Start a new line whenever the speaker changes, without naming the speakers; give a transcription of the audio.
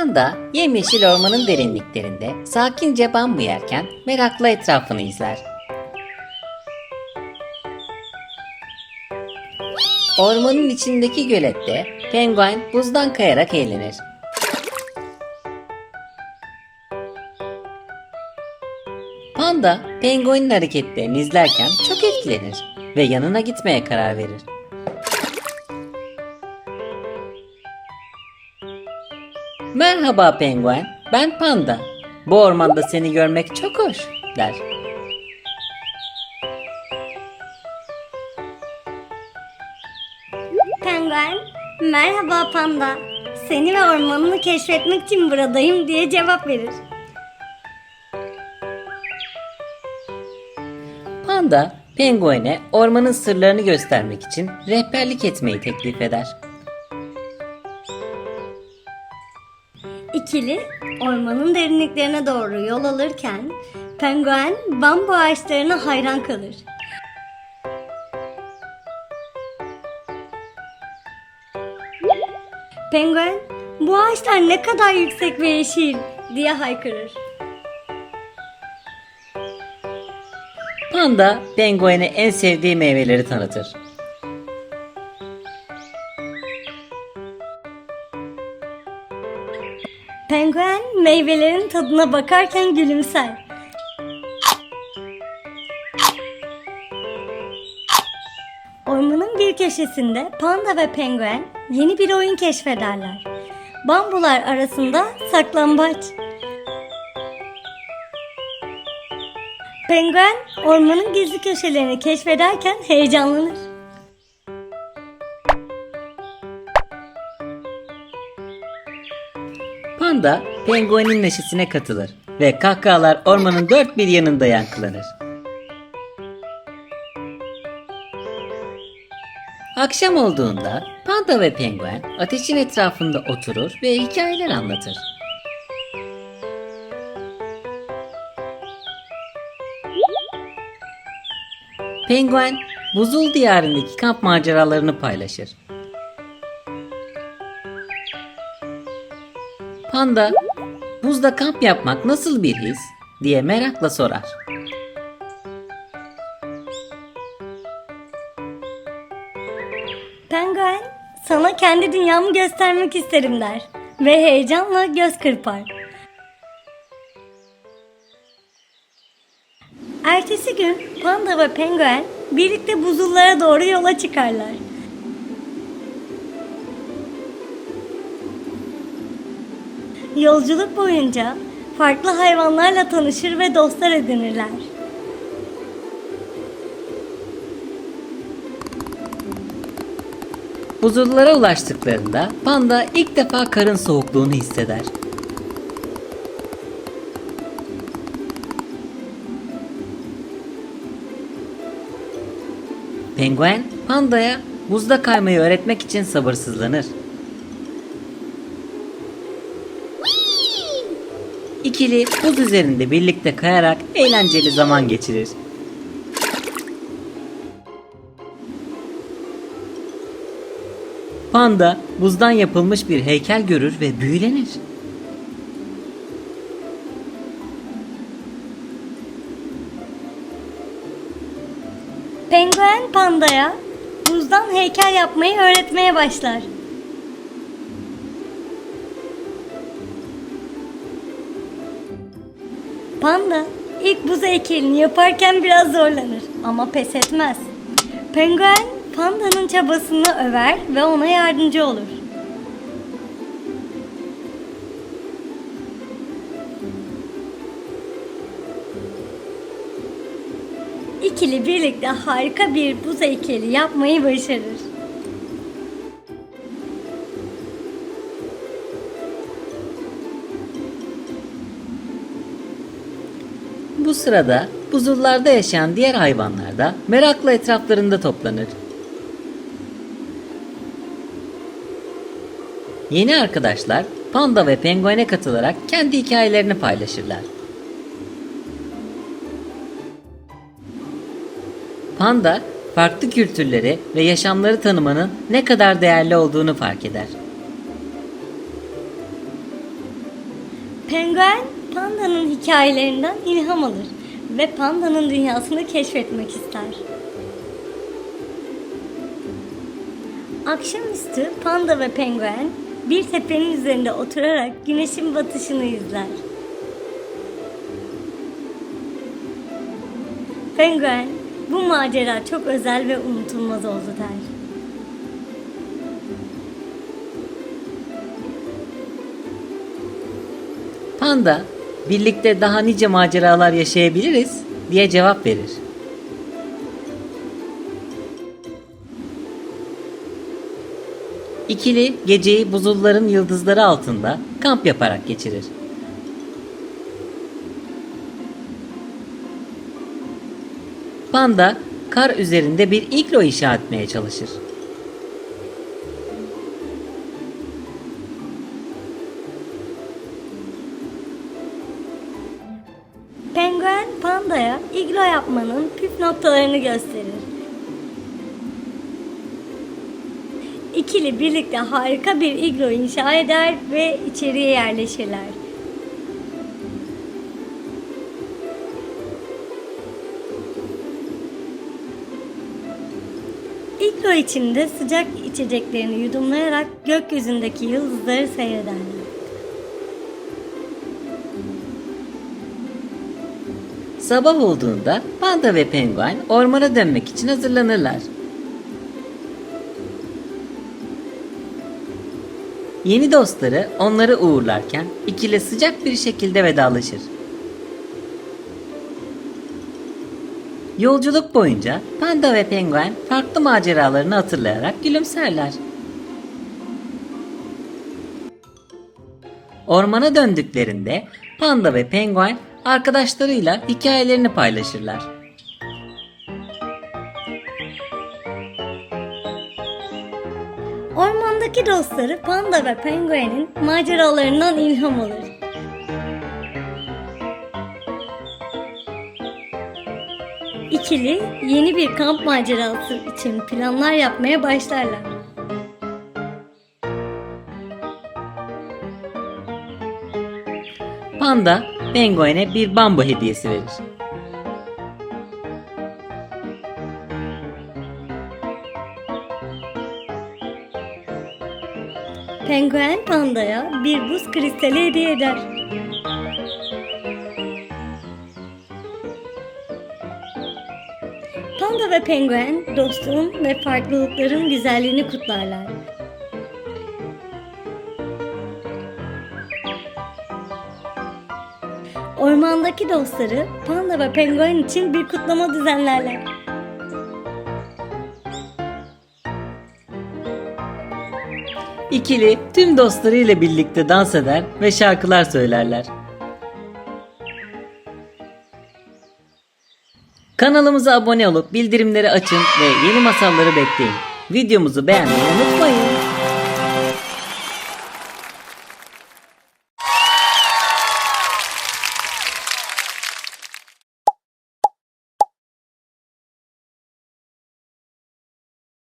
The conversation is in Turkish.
Panda yemyeşil ormanın derinliklerinde sakince bambu yerken merakla etrafını izler. Ormanın içindeki gölette penguen buzdan kayarak eğlenir. Panda penguenin hareketlerini izlerken çok etkilenir ve yanına gitmeye karar verir. Merhaba penguen, ben Panda. Bu ormanda seni görmek çok hoş, der.
Penguen, merhaba panda. Seni ve ormanını keşfetmek için buradayım diye cevap verir.
Panda, penguene ormanın sırlarını göstermek için rehberlik etmeyi teklif eder.
İkili ormanın derinliklerine doğru yol alırken penguen bambu ağaçlarına hayran kalır. Penguen, bu ağaçlar ne kadar yüksek ve yeşil diye haykırır.
Panda, penguene en sevdiği meyveleri tanıtır.
Penguen meyvelerin tadına bakarken gülümser. Ormanın bir köşesinde panda ve penguen yeni bir oyun keşfederler. Bambular arasında saklambaç. Penguen ormanın gizli köşelerini keşfederken heyecanlanır.
Panda, penguenin neşesine katılır ve kahkahalar ormanın dört bir yanında yankılanır. Akşam olduğunda panda ve penguen ateşin etrafında oturur ve hikayeler anlatır. Penguen, buzul diyarındaki kamp maceralarını paylaşır. Panda, buzda kamp yapmak nasıl bir his diye merakla sorar.
Penguen sana kendi dünyamı göstermek isterim der ve heyecanla göz kırpar. Ertesi gün panda ve penguen birlikte buzullara doğru yola çıkarlar. Yolculuk boyunca farklı hayvanlarla tanışır ve dostlar edinirler.
Buzullara ulaştıklarında panda ilk defa karın soğukluğunu hisseder. Penguen pandaya buzda kaymayı öğretmek için sabırsızlanır. İkili buz üzerinde birlikte kayarak eğlenceli zaman geçirir. Panda buzdan yapılmış bir heykel görür ve büyülenir.
Penguen pandaya buzdan heykel yapmayı öğretmeye başlar. Panda ilk buz heykelini yaparken biraz zorlanır ama pes etmez. Penguen pandanın çabasını över ve ona yardımcı olur. İkili birlikte harika bir buz heykeli yapmayı başarır.
Bu sırada buzullarda yaşayan diğer hayvanlar da merakla etraflarında toplanır. Yeni arkadaşlar panda ve penguene katılarak kendi hikayelerini paylaşırlar. Panda farklı kültürleri ve yaşamları tanımanın ne kadar değerli olduğunu fark eder.
Penguen pandanın hikayelerinden ilham alır ve pandanın dünyasını keşfetmek ister. Akşamüstü panda ve penguen bir tepenin üzerinde oturarak güneşin batışını izler. Penguen bu macera çok özel ve unutulmaz oldu der.
Panda, birlikte daha nice maceralar yaşayabiliriz diye cevap verir. İkili geceyi buzulların yıldızları altında kamp yaparak geçirir. Panda kar üzerinde bir iglo inşa etmeye çalışır.
Yapmanın püf noktalarını gösterir. İkili birlikte harika bir iglo inşa eder ve içeriye yerleşirler. İglo içinde sıcak içeceklerini yudumlayarak gökyüzündeki yıldızları seyrederler.
Sabah olduğunda panda ve penguen ormana dönmek için hazırlanırlar. Yeni dostları onları uğurlarken ikili sıcak bir şekilde vedalaşır. Yolculuk boyunca panda ve penguen farklı maceralarını hatırlayarak gülümserler. Ormana döndüklerinde panda ve penguen arkadaşlarıyla hikayelerini paylaşırlar.
Ormandaki dostları panda ve penguenin maceralarından ilham alır. İkili yeni bir kamp macerası için planlar yapmaya başlarlar.
Panda penguene bir bambu hediyesi verir.
Penguen pandaya bir buz kristali hediye eder. Panda ve penguen dostluğun ve farklılıkların güzelliğini kutlarlar. Ormandaki dostları panda ve penguen için bir kutlama düzenlerler.
İkili tüm dostlarıyla birlikte dans eder ve şarkılar söylerler. Kanalımıza abone olup bildirimleri açın ve yeni masalları bekleyin. Videomuzu beğenmeyi unutmayın.